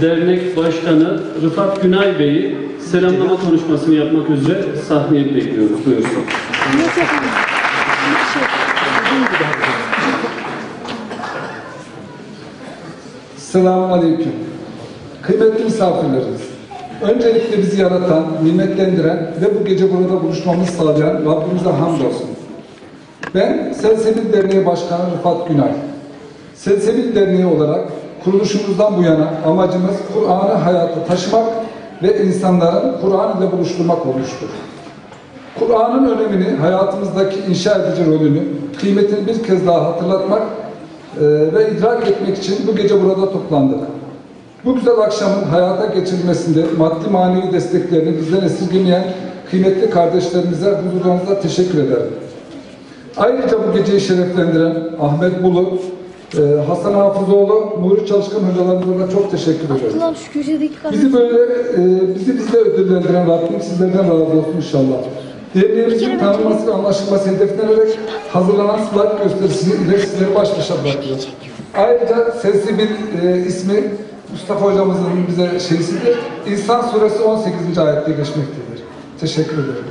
Dernek Başkanı Rıfat Günay Bey'i selamlama konuşmasını yapmak üzere sahneye bekliyoruz. Buyursun. Selamun Aleyküm. Kıymetli misafirlerimiz, öncelikle bizi yaratan, nimetlendiren ve bu gece burada buluşmamızı sağlayan Rabbimize hamdolsun. Ben Selsebil Derneği Başkanı Rıfat Günay. Selsebil Derneği olarak kuruluşumuzdan bu yana amacımız Kur'an'ı hayata taşımak ve insanların Kur'an ile buluşturmak olmuştur. Kur'an'ın önemini, hayatımızdaki inşa edici rolünü, kıymetini bir kez daha hatırlatmak e, ve idrak etmek için bu gece burada toplandık. Bu güzel akşamın hayata geçirilmesinde maddi manevi desteklerini bizden esirgemeyen kıymetli kardeşlerimize huzurlarınızda teşekkür ederim. Ayrıca bu geceyi şereflendiren Ahmet Bulu, e, Hasan Hafızoğlu, Nuri Çalışkan hocalarımıza çok teşekkür şu köşedeki kadın. Bizi böyle, e, bizi bizle ödüllendiren Rabbim sizlerden razı olsun inşallah. Derneğimizin tanınması ve anlaşılması hedeflenerek hazırlanan slide gösterisini ile sizleri baş başa bırakıyoruz. Ayrıca sesli bir e, ismi Mustafa hocamızın bize şeysidir. İnsan suresi 18. ayette geçmektedir. Teşekkür ederim.